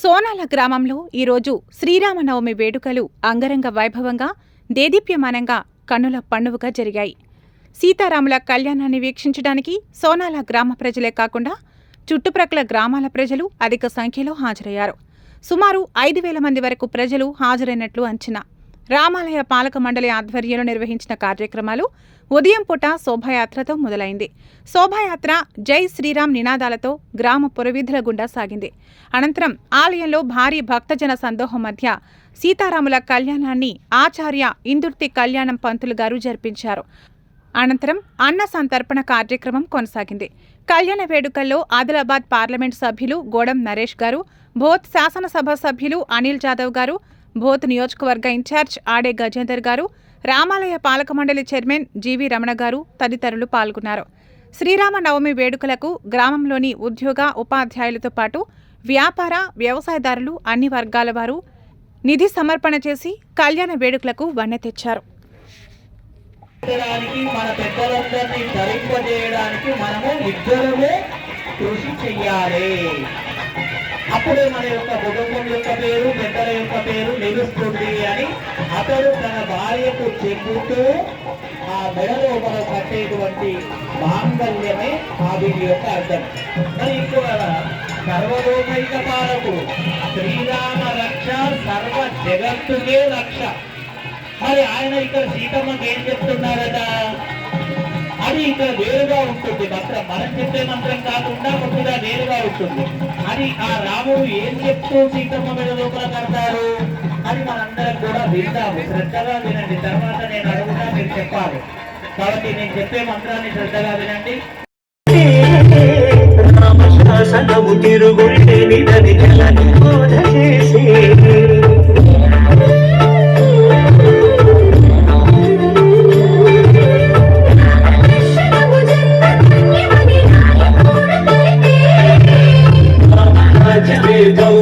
సోనాల గ్రామంలో ఈరోజు శ్రీరామనవమి వేడుకలు అంగరంగ వైభవంగా దేదీప్యమానంగా కన్నుల పండుగగా జరిగాయి. సీతారాముల కళ్యాణాన్ని వీక్షించడానికి సోనాల గ్రామ ప్రజలే కాకుండా చుట్టుప్రక్కల గ్రామాల ప్రజలు అధిక సంఖ్యలో హాజరయ్యారు. సుమారు ఐదు వేల మంది వరకు ప్రజలు హాజరైనట్లు అంచనా. రామాలయ పాలక మండలి ఆధ్వర్యంలో నిర్వహించిన కార్యక్రమాలు ఉదయం పూట శోభాయాత్రతో మొదలైంది. శోభాయాత్ర జై శ్రీరామ్ నినాదాలతో గ్రామ పురవీధుల గుండా సాగింది. అనంతరం ఆలయంలో భారీ భక్తజన సందోహం మధ్య సీతారాముల కళ్యాణాన్ని ఆచార్య ఇందుర్తి కళ్యాణం పంతులు గారు జరిపించారు. అనంతరం అన్న సంతర్పణ కార్యక్రమం కొనసాగింది. కళ్యాణ వేడుకల్లో ఆదిలాబాద్ పార్లమెంట్ సభ్యులు గోడం నరేష్ గారు బోత్ శాసనసభ సభ్యులు అనిల్ జాదవ్ గారు బోత్ నియోజకవర్గ ఇన్ఛార్జ్ ఆడే గజేందర్ గారు రామాలయ పాలక మండలి చైర్మన్ జీవి రమణ గారు తదితరులు పాల్గొన్నారు. శ్రీరామ నవమి వేడుకలకు గ్రామంలోని ఉద్యోగ ఉపాధ్యాయులతో పాటు వ్యాపార వ్యవసాయదారులు అన్ని వర్గాల వారు నిధి సమర్పణ చేసి కళ్యాణ వేడుకలకు వన్నె తెచ్చారు. మన పెద్దలందరినీ ధరింపజేయడానికి మనము ఇద్దరమే కృషి చెయ్యాలి అప్పుడే మన యొక్క కుటుంబం యొక్క పేరు పెద్దల యొక్క పేరు నిలుస్తుంది అని అతడు తన భార్యకు చెబుతూ ఆ మెడలో మనం కట్టేటువంటి మాంగల్యమే ఆ వీటి యొక్క అర్థం. మరి ఇక్కడ సర్వలోకైక పాలకుడు శ్రీరామ రక్ష సర్వ జగత్తుకే రక్ష. మరి ఆయన ఇక్కడ సీతమ్మకి ఏం చెప్తున్నారట? అది ఇక్కడ వేరుగా ఉంటుంది. మంత్రం మనం చెప్పే మంత్రం కాకుండా కొద్దిగా వేరుగా ఉంటుంది. మరి ఆ రాముడు ఏం చెప్తూ సీతమ్మ మీద లోపల కడతారు అని మనందరం కూడా విందాము శ్రద్ధగా వినండి. తర్వాత నేను అడుగుతా మీరు చెప్పాలి. కాబట్టి నేను చెప్పే మంత్రాన్ని శ్రద్ధగా వినండి. రామ శాసనము తిరుగుంటే నిదని జలని బోధ చేసే you go.